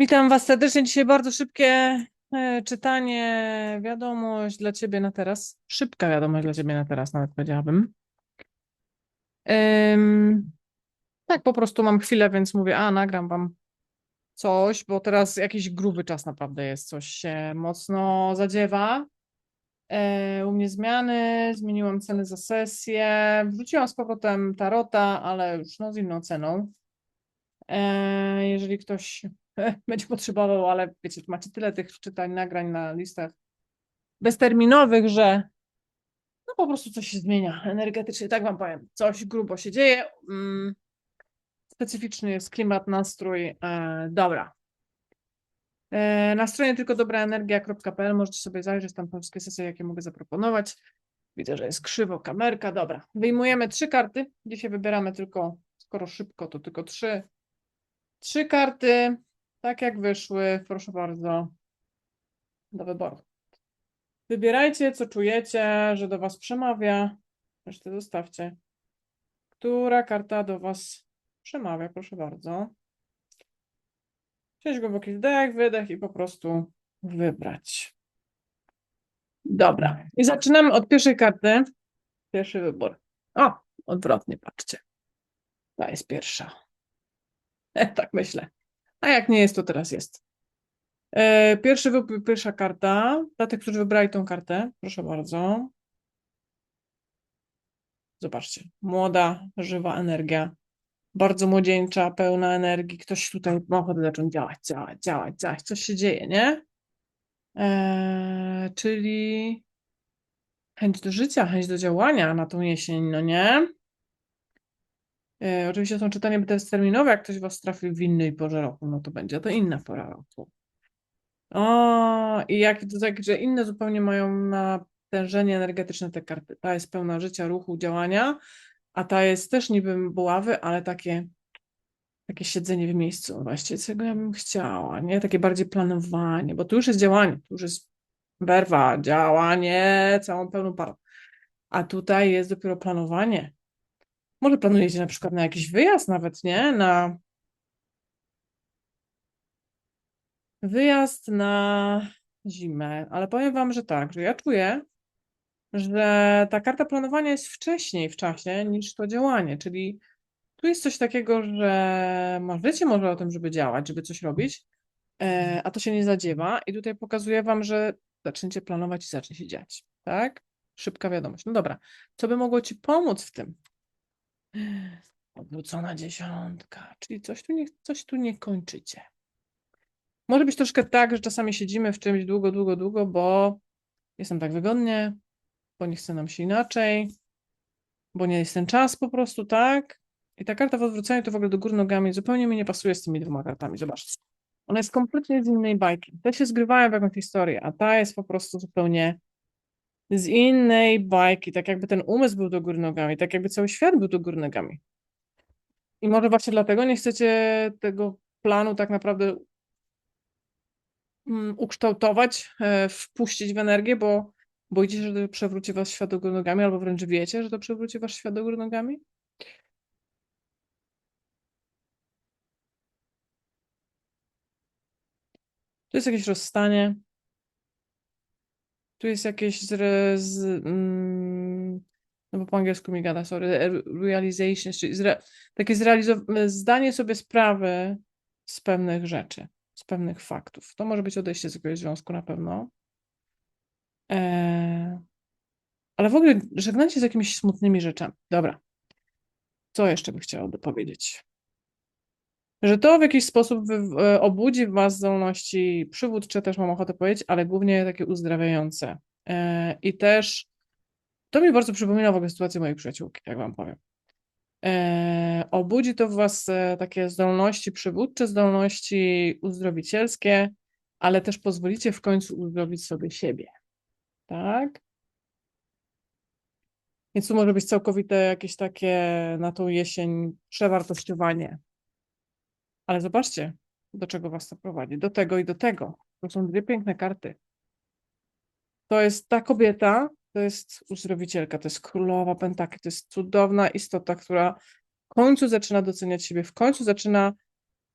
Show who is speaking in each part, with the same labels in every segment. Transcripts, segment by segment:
Speaker 1: Witam Was serdecznie. Dzisiaj bardzo szybkie e, czytanie. Wiadomość dla Ciebie na teraz. Szybka wiadomość dla Ciebie na teraz, nawet powiedziałabym. Ym, tak, po prostu mam chwilę, więc mówię, a nagram Wam coś, bo teraz jakiś gruby czas naprawdę jest. Coś się mocno zadziewa. E, u mnie zmiany, zmieniłam ceny za sesję. Wrzuciłam z powrotem tarota, ale już no, z inną ceną. E, jeżeli ktoś będzie potrzebował, ale wiecie, macie tyle tych czytań, nagrań na listach bezterminowych, że no po prostu coś się zmienia energetycznie, tak wam powiem, coś grubo się dzieje. Mm, specyficzny jest klimat, nastrój. E, dobra. E, na stronie tylko dobraenergia.pl możecie sobie zajrzeć tam wszystkie sesje, jakie mogę zaproponować. Widzę, że jest krzywo kamerka. Dobra. Wyjmujemy trzy karty. Dzisiaj wybieramy tylko, skoro szybko, to tylko trzy. Trzy karty, tak jak wyszły, proszę bardzo, do wyboru. Wybierajcie, co czujecie, że do Was przemawia. Resztę zostawcie. Która karta do Was przemawia, proszę bardzo. Wziąć głęboki wdech, wydech i po prostu wybrać. Dobra. I zaczynamy od pierwszej karty. Pierwszy wybór. O, odwrotnie, patrzcie. Ta jest pierwsza. tak myślę. A jak nie jest, to teraz jest. E, Pierwszy pierwsza karta. Dla tych, którzy wybrali tą kartę, proszę bardzo. Zobaczcie, młoda, żywa energia, bardzo młodzieńcza, pełna energii. Ktoś tutaj ma ochotę zacząć działać, działać, działać, działać. Coś się dzieje, nie? E, czyli chęć do życia, chęć do działania na tą jesień, no nie? E, oczywiście są czytania bezterminowe, jak ktoś was trafi w innej porze roku, no to będzie to inna pora roku. O, i jak to tak, że inne zupełnie mają natężenie energetyczne te karty. Ta jest pełna życia, ruchu, działania, a ta jest też niby buławy, ale takie, takie siedzenie w miejscu. Właściwie czego ja bym chciała, nie? Takie bardziej planowanie, bo tu już jest działanie, tu już jest werwa, działanie całą pełną parą. A tutaj jest dopiero planowanie. Może planujecie na przykład na jakiś wyjazd nawet, nie? Na wyjazd na zimę, ale powiem wam, że tak, że ja czuję, że ta karta planowania jest wcześniej w czasie niż to działanie, czyli tu jest coś takiego, że marzycie może o tym, żeby działać, żeby coś robić, e, a to się nie zadziewa i tutaj pokazuję wam, że zaczniecie planować i zacznie się dziać, tak? Szybka wiadomość. No dobra, co by mogło ci pomóc w tym? Odwrócona dziesiątka, czyli coś tu nie, coś tu nie kończycie. Może być troszkę tak, że czasami siedzimy w czymś długo, długo, długo, bo jest nam tak wygodnie, bo nie chce nam się inaczej, bo nie jest ten czas po prostu, tak? I ta karta w odwróceniu to w ogóle do góry nogami zupełnie mi nie pasuje z tymi dwoma kartami, zobaczcie. Ona jest kompletnie z innej bajki. Te się zgrywają w jakąś historię, a ta jest po prostu zupełnie z innej bajki, tak jakby ten umysł był do góry nogami, tak jakby cały świat był do góry nogami. I może właśnie dlatego nie chcecie tego planu tak naprawdę mm, ukształtować, e, wpuścić w energię, bo boicie się, że to przewróci was świat do góry nogami, albo wręcz wiecie, że to przewróci wasz świat do góry nogami? Tu jest jakieś rozstanie. Tu jest jakieś z, mm, no bo po angielsku mi gada, sorry, re- realization, czyli zre, takie zdanie sobie sprawy z pewnych rzeczy, z pewnych faktów. To może być odejście z jakiegoś związku na pewno. E, ale w ogóle żegnanie się z jakimiś smutnymi rzeczami. Dobra. Co jeszcze bym chciała dopowiedzieć? Że to w jakiś sposób e, obudzi w was zdolności przywódcze, też mam ochotę powiedzieć, ale głównie takie uzdrawiające. E, I też to mi bardzo przypomina w ogóle sytuację mojej przyjaciółki, tak wam powiem. E, obudzi to w was takie zdolności przywódcze, zdolności uzdrowicielskie, ale też pozwolicie w końcu uzdrowić sobie siebie. Tak? Więc tu może być całkowite jakieś takie na tą jesień przewartościowanie. Ale zobaczcie, do czego was to prowadzi. Do tego i do tego. To są dwie piękne karty. To jest ta kobieta, to jest uzdrowicielka, to jest królowa pentakli, to jest cudowna istota, która w końcu zaczyna doceniać siebie, w końcu zaczyna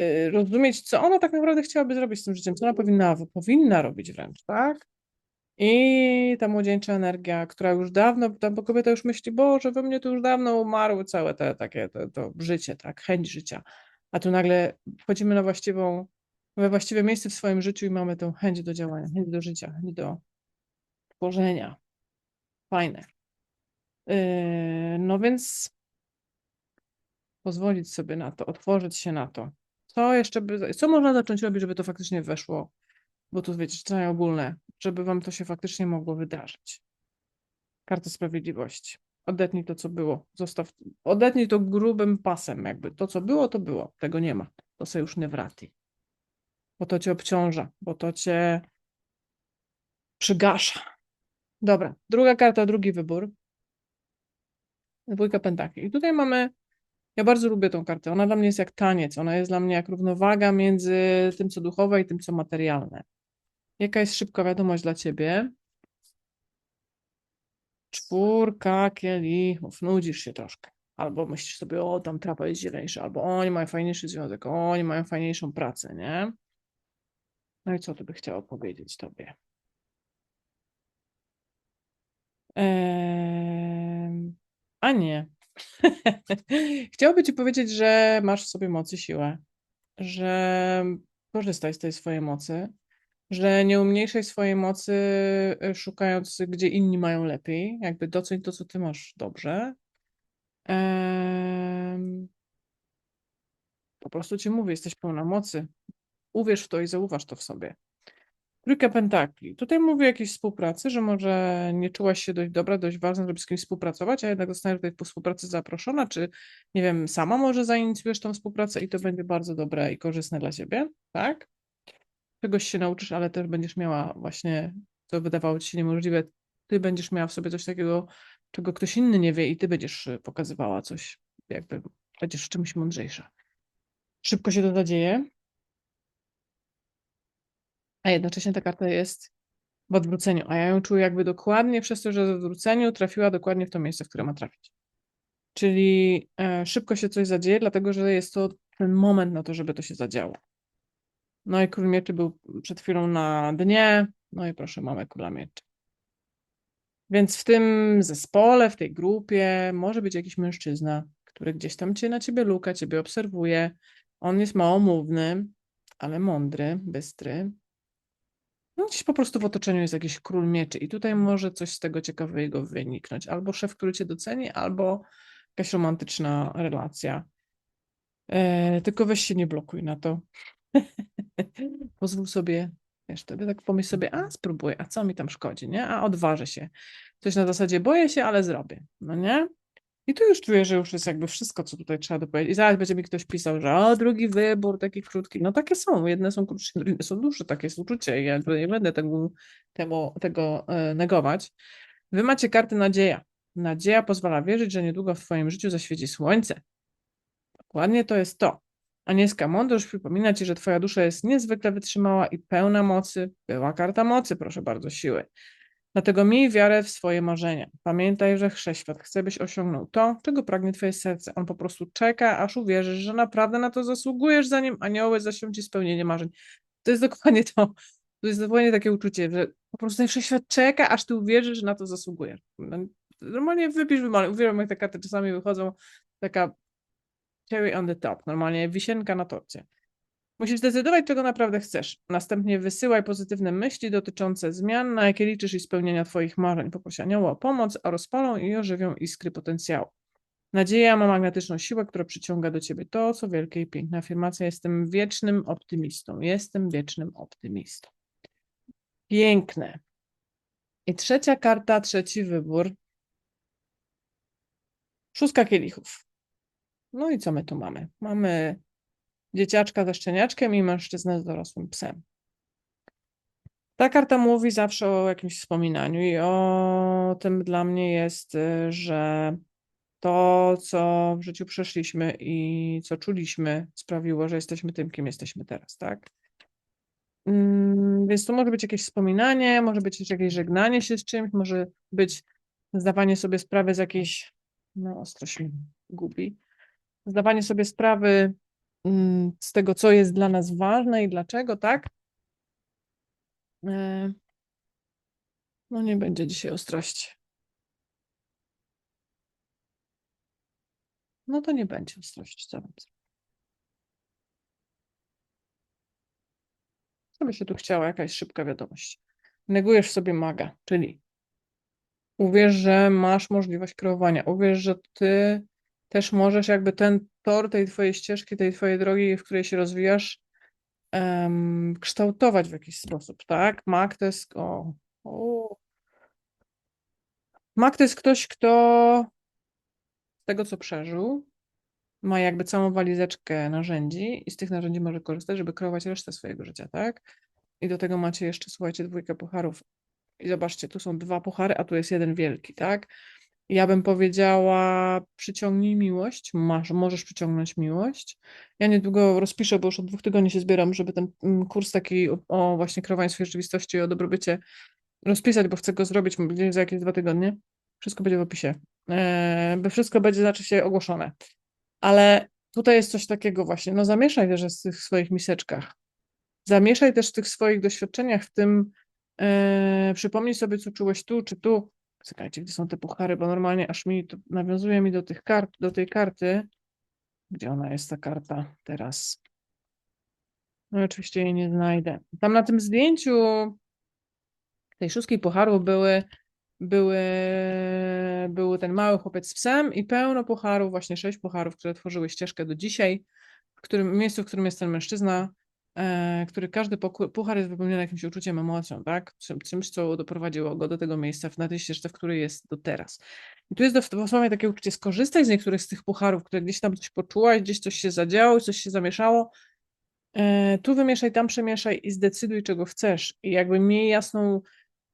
Speaker 1: y, rozumieć, co ona tak naprawdę chciałaby zrobić z tym życiem, co ona powinna, powinna robić wręcz, tak? I ta młodzieńcza energia, która już dawno, bo kobieta już myśli, Boże, we mnie to już dawno umarło całe te, takie to, to życie, tak, chęć życia. A tu nagle wchodzimy na właściwą, we właściwe miejsce w swoim życiu i mamy tą chęć do działania, chęć do życia, chęć do tworzenia. Fajne. Yy, no więc pozwolić sobie na to, otworzyć się na to. Co jeszcze by, co można zacząć robić, żeby to faktycznie weszło? Bo tu wiecie, czytania ogólne, żeby wam to się faktycznie mogło wydarzyć. Karta Sprawiedliwości. Odetnij to, co było. Zostaw, odetnij to grubym pasem, jakby. To, co było, to było. Tego nie ma. To sobie już nie wraci. Bo to cię obciąża, bo to cię przygasza. Dobra, druga karta, drugi wybór. Dwójka pentakli. I tutaj mamy, ja bardzo lubię tą kartę. Ona dla mnie jest jak taniec. Ona jest dla mnie jak równowaga między tym, co duchowe i tym, co materialne. Jaka jest szybka wiadomość dla ciebie? Czwórka kielichów. Nudzisz się troszkę. Albo myślisz sobie, o, tam trapa jest zieleńsza, albo oni mają fajniejszy związek, oni mają fajniejszą pracę, nie? No i co ty by chciało powiedzieć tobie? Eee, a nie. Chciałoby ci powiedzieć, że masz w sobie mocy siłę, że korzystaj z tej swojej mocy, że nie umniejszaj swojej mocy, y, szukając, gdzie inni mają lepiej, jakby doceń to, co ty masz dobrze. Em, po prostu ci mówię, jesteś pełna mocy. Uwierz w to i zauważ to w sobie. Trójka pentakli. Tutaj mówię o jakiejś współpracy, że może nie czułaś się dość dobra, dość ważna, żeby z kimś współpracować, a jednak zostaniesz do tej współpracy zaproszona, czy nie wiem, sama może zainicjujesz tą współpracę i to będzie bardzo dobre i korzystne dla ciebie, tak? Czegoś się nauczysz, ale też będziesz miała właśnie, co wydawało ci się niemożliwe, ty będziesz miała w sobie coś takiego, czego ktoś inny nie wie i ty będziesz y, pokazywała coś, jakby będziesz czymś mądrzejsza. Szybko się to zadzieje, a jednocześnie ta karta jest w odwróceniu, a ja ją czuję jakby dokładnie przez to, że w odwróceniu trafiła dokładnie w to miejsce, w które ma trafić. Czyli e, szybko się coś zadzieje, dlatego że jest to ten moment na to, żeby to się zadziało. No i król mieczy był przed chwilą na dnie, no i proszę, mamy króla mieczy. Więc w tym zespole, w tej grupie może być jakiś mężczyzna, który gdzieś tam cię na ciebie luka, ciebie obserwuje. On jest małomówny, ale mądry, bystry. No gdzieś po prostu w otoczeniu jest jakiś król mieczy i tutaj może coś z tego ciekawego wyniknąć. Albo szef, który cię doceni, albo jakaś romantyczna relacja. E, tylko weź się nie blokuj na to. Pozwól sobie, wiesz, wtedy tak pomyśl sobie, a spróbuję, a co mi tam szkodzi, nie? A odważę się. Coś na zasadzie boję się, ale zrobię, no nie? I tu już czuję, że już jest jakby wszystko, co tutaj trzeba dopowiedzieć. I zaraz będzie mi ktoś pisał, że o, drugi wybór, taki krótki. No takie są, jedne są krótsze, drugie są dłuższe, takie jest uczucie ja nie będę tego, tego e, negować. Wy macie kartę nadzieja. Nadzieja pozwala wierzyć, że niedługo w twoim życiu zaświeci słońce. Dokładnie to jest to. Anielska mądrość przypomina ci, że twoja dusza jest niezwykle wytrzymała i pełna mocy. Była karta mocy, proszę bardzo, siły. Dlatego miej wiarę w swoje marzenia. Pamiętaj, że Wszechświat chce, byś osiągnął to, czego pragnie twoje serce. On po prostu czeka, aż uwierzysz, że naprawdę na to zasługujesz, zanim anioły zasią ci spełnienie marzeń. To jest dokładnie to. To jest dokładnie takie uczucie, że po prostu ten Wszechświat czeka, aż ty uwierzysz, że na to zasługujesz. No, normalnie wypisz, wymaluj. Uwielbiam, jak te karty czasami wychodzą, taka cherry on the top, normalnie wisienka na torcie. Musisz zdecydować, czego naprawdę chcesz. Następnie wysyłaj pozytywne myśli dotyczące zmian, na jakie liczysz i spełnienia Twoich marzeń. Poproś anioła o pomoc, a rozpalą i ożywią iskry potencjału. Nadzieja ma magnetyczną siłę, która przyciąga do Ciebie to, co wielkie i piękne. Afirmacja, jestem wiecznym optymistą. Jestem wiecznym optymistą. Piękne. I trzecia karta, trzeci wybór. Szóstka kielichów. No i co my tu mamy? Mamy dzieciaczka ze szczeniaczkiem i mężczyznę z dorosłym psem. Ta karta mówi zawsze o jakimś wspominaniu i o tym dla mnie jest, y, że to, co w życiu przeszliśmy i co czuliśmy, sprawiło, że jesteśmy tym, kim jesteśmy teraz, tak? Mm, więc to może być jakieś wspominanie, może być jakieś żegnanie się z czymś, może być zdawanie sobie sprawy z jakiejś, no ostro się gubi, zdawanie sobie sprawy mm, z tego, co jest dla nas ważne i dlaczego, tak? E, No nie będzie dzisiaj ostrości. No to nie będzie ostrości, co zrobiła? Co by się tu chciała? Jakaś szybka wiadomość. Negujesz sobie maga, czyli uwierz, że masz możliwość kreowania. Uwierz, że ty też możesz jakby ten tor tej twojej ścieżki, tej twojej drogi, w której się rozwijasz, em, kształtować w jakiś sposób, tak? Mag to jest, o, o. Mag to jest ktoś, kto z tego, co przeżył, ma jakby całą walizeczkę narzędzi i z tych narzędzi może korzystać, żeby kreować resztę swojego życia, tak? I do tego macie jeszcze, słuchajcie, dwójkę pucharów. I zobaczcie, tu są dwa puchary, a tu jest jeden wielki, tak? Ja bym powiedziała, przyciągnij miłość, masz, możesz przyciągnąć miłość. Ja niedługo rozpiszę, bo już od dwóch tygodni się zbieram, żeby ten mm, kurs taki o, o właśnie kreowaniu swojej rzeczywistości o dobrobycie rozpisać, bo chcę go zrobić za jakieś dwa tygodnie. Wszystko będzie w opisie. Eee, bo wszystko będzie, znaczy się, ogłoszone. Ale tutaj jest coś takiego właśnie, no zamieszaj też w tych swoich miseczkach. Zamieszaj też w tych swoich doświadczeniach, w tym e, przypomnij sobie, co czułeś tu czy tu. Czekajcie, gdzie są te puchary, bo normalnie aż mi to nawiązuje mi do tych kart, do tej karty. Gdzie ona jest ta karta teraz? No oczywiście jej nie znajdę. Tam na tym zdjęciu tej szóstki pucharu były, były, był ten mały chłopiec z psem i pełno pucharów, właśnie sześć pucharów, które tworzyły ścieżkę do dzisiaj, w którym miejscu, w którym jest ten mężczyzna, który każdy puchar jest wypełniony jakimś uczuciem, emocją, tak? Czym, czymś, co doprowadziło go do tego miejsca, na tej ścieżce, w której jest do teraz. I tu jest dosłownie takie uczucie, skorzystaj z niektórych z tych pucharów, które gdzieś tam coś poczułaś, gdzieś coś się zadziało, coś się zamieszało, E, tu wymieszaj, tam przemieszaj i zdecyduj, czego chcesz. I jakby miej jasną,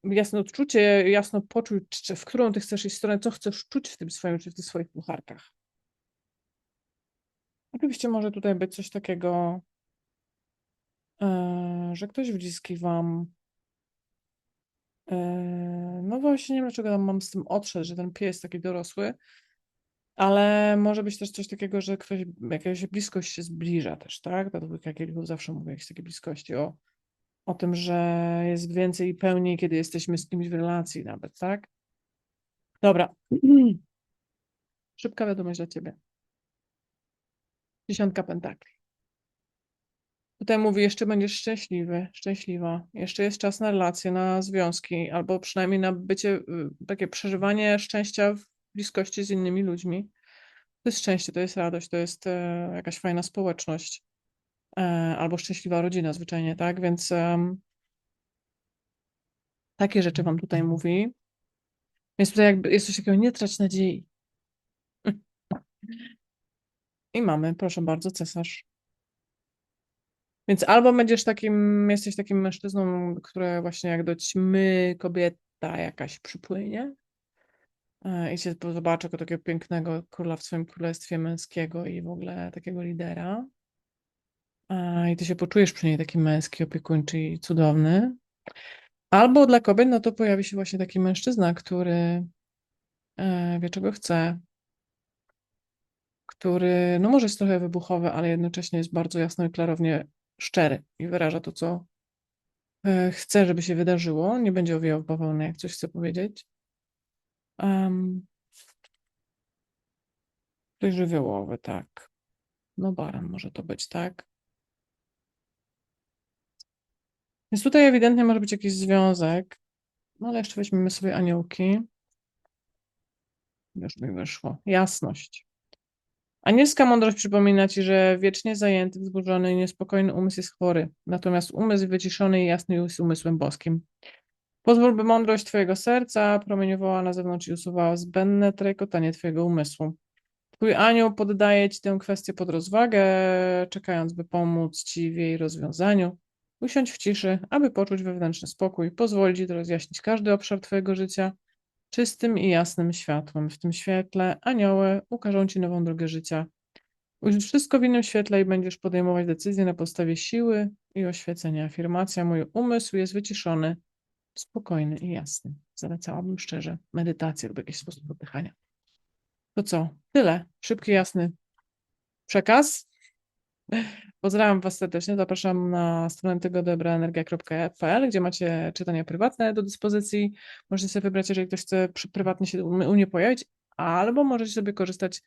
Speaker 1: jasne odczucie, jasno poczuć, czy w którą ty chcesz iść stronę, co chcesz czuć w tym swoim, czy w tych swoich pucharkach. Oczywiście może tutaj być coś takiego, e, że ktoś bliski wam, e, no właśnie, nie wiem dlaczego tam mam z tym odszedł, że ten pies taki dorosły, ale może być też coś takiego, że ktoś, jakaś bliskość się zbliża też, tak? Ta dwójka kielichów zawsze mówię jakieś takie bliskości, o, o tym, że jest więcej i pełniej, kiedy jesteśmy z kimś w relacji nawet, tak? Dobra. Szybka wiadomość dla ciebie. Dziesiątka pentakli. Tutaj mówi, jeszcze będziesz szczęśliwy, szczęśliwa. Jeszcze jest czas na relacje, na związki, albo przynajmniej na bycie, y, takie przeżywanie szczęścia w bliskości z innymi ludźmi. To jest szczęście, to jest radość, to jest e, jakaś fajna społeczność. E, albo szczęśliwa rodzina zwyczajnie, tak? Więc em, takie rzeczy wam tutaj mówi. Więc tutaj jakby jest coś takiego, nie trać nadziei. I mamy, proszę bardzo, cesarz. Więc albo będziesz takim, jesteś takim mężczyzną, które właśnie jak do ćmy kobieta jakaś przypłynie e, i cię zobaczy jako takiego pięknego króla w swoim królestwie męskiego i w ogóle takiego lidera. E, I ty się poczujesz przy niej taki męski, opiekuńczy i cudowny. Albo dla kobiet, no to pojawi się właśnie taki mężczyzna, który e, wie, czego chce, który, no może jest trochę wybuchowy, ale jednocześnie jest bardzo jasno i klarownie szczery i wyraża to, co e, chce, żeby się wydarzyło. Nie będzie owijał w bawełnę, jak coś chce powiedzieć. Um, ktoś żywiołowy, tak. No baran może to być, tak. Więc tutaj ewidentnie może być jakiś związek, no ale jeszcze weźmiemy sobie aniołki. Już mi wyszło. Jasność. Anielska mądrość przypomina ci, że wiecznie zajęty, wzburzony i niespokojny umysł jest chory, natomiast umysł wyciszony i jasny jest umysłem boskim. Pozwól, by mądrość twojego serca promieniowała na zewnątrz i usuwała zbędne trajkotanie twojego umysłu. Twój anioł poddaje ci tę kwestię pod rozwagę, czekając, by pomóc ci w jej rozwiązaniu. Usiądź w ciszy, aby poczuć wewnętrzny spokój, pozwoli ci to rozjaśnić każdy obszar twojego życia czystym i jasnym światłem. W tym świetle anioły ukażą ci nową drogę życia. Ujrzysz wszystko w innym świetle i będziesz podejmować decyzje na podstawie siły i oświecenia. Afirmacja, mój umysł jest wyciszony, spokojny i jasny. Zalecałabym szczerze medytację lub jakiś sposób oddychania. To co? Tyle. Szybki, jasny przekaz. Pozdrawiam Was serdecznie. Zapraszam na stronę tygodobraenergia.pl, gdzie macie czytania prywatne do dyspozycji. Możecie sobie wybrać, jeżeli ktoś chce prywatnie się u u mnie pojawić, albo możecie sobie korzystać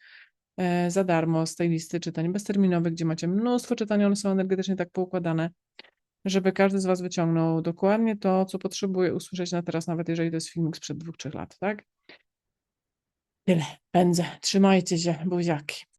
Speaker 1: e, za darmo z tej listy czytań bezterminowych, gdzie macie mnóstwo czytań, one są energetycznie tak poukładane, żeby każdy z Was wyciągnął dokładnie to, co potrzebuje usłyszeć na teraz, nawet jeżeli to jest filmik sprzed dwóch, trzech lat, tak? Tyle. Pędzę. Trzymajcie się. Buziaki.